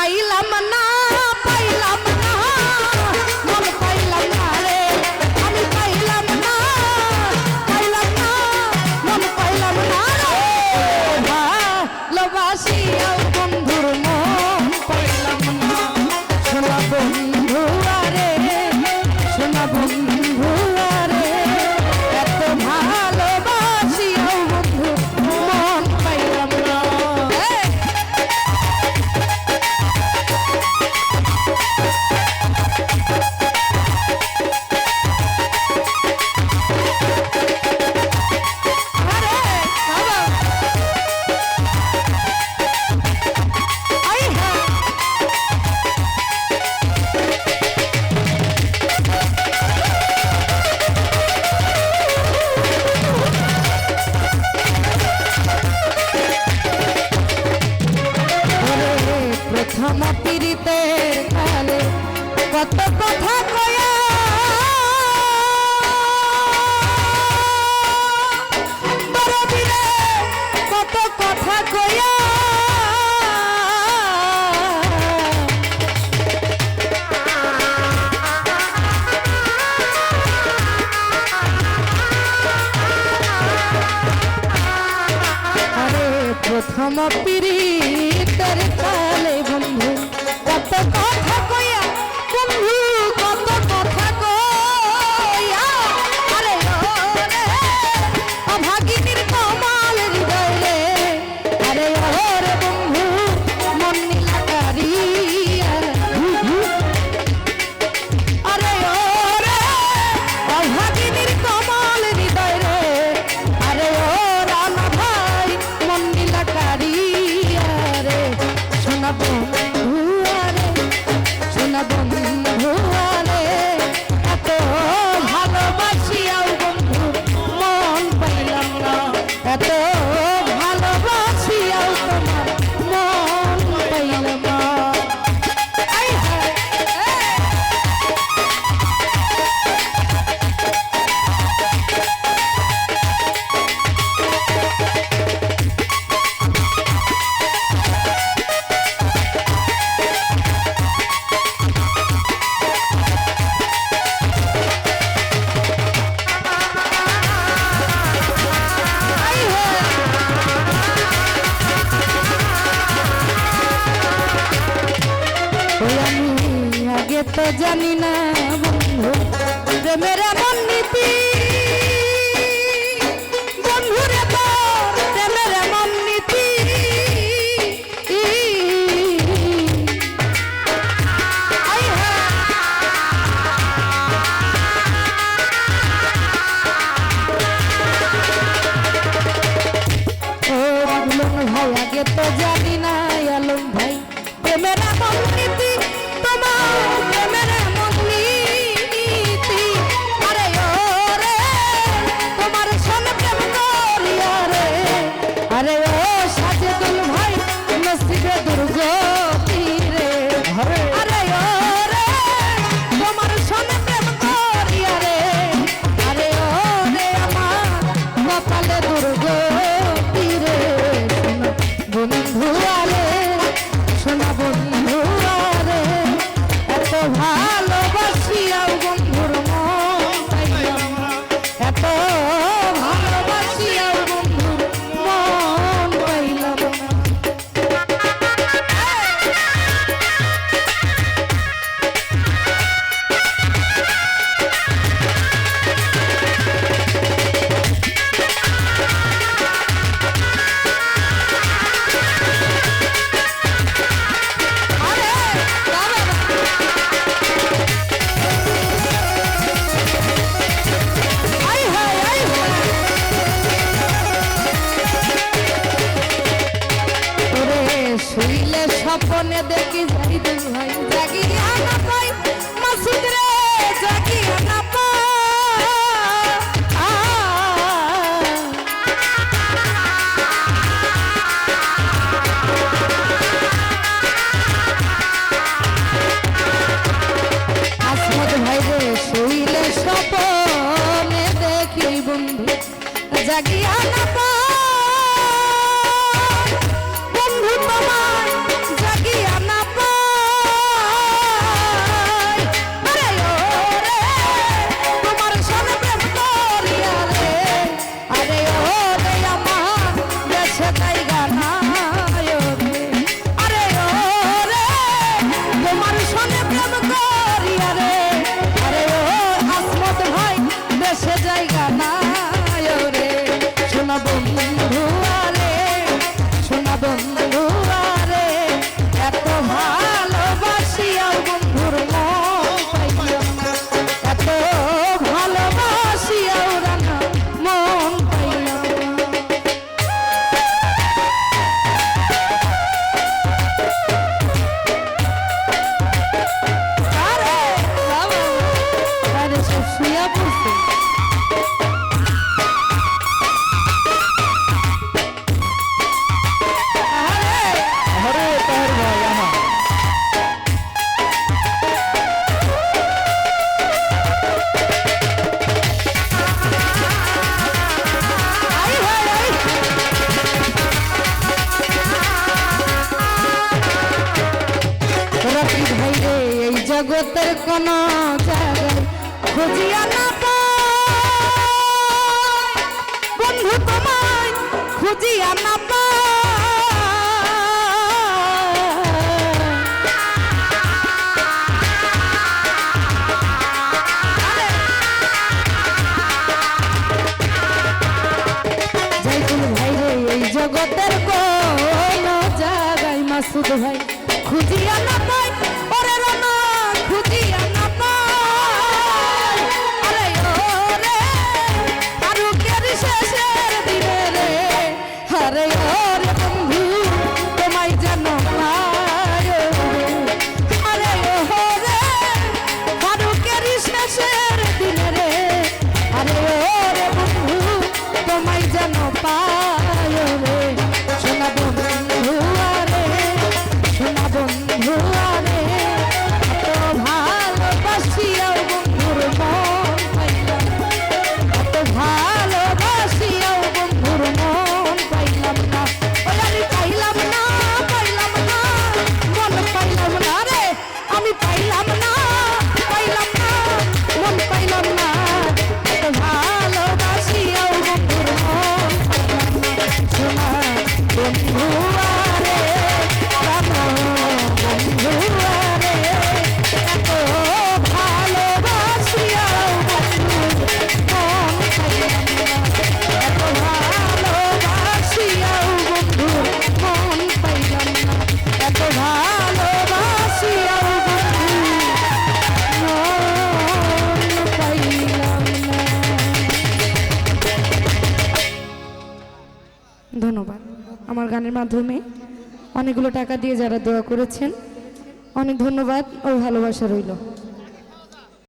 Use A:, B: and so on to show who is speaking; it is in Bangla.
A: পাইলাম না আমার পীড়িতের কত কথা কয়া বন্ধু প্রেমের মন Oh জগতের কোন জায়গায় খুঁজিয়া না বন্ধু তোমায় খুঁজিয়া না জগতের কোন জায়গায় মাসুদ ভাই খুঁজিয়া না পাই। আমার গানের মাধ্যমে অনেকগুলো টাকা দিয়ে যারা দোয়া করেছেন অনেক ধন্যবাদ ও ভালোবাসা রইল।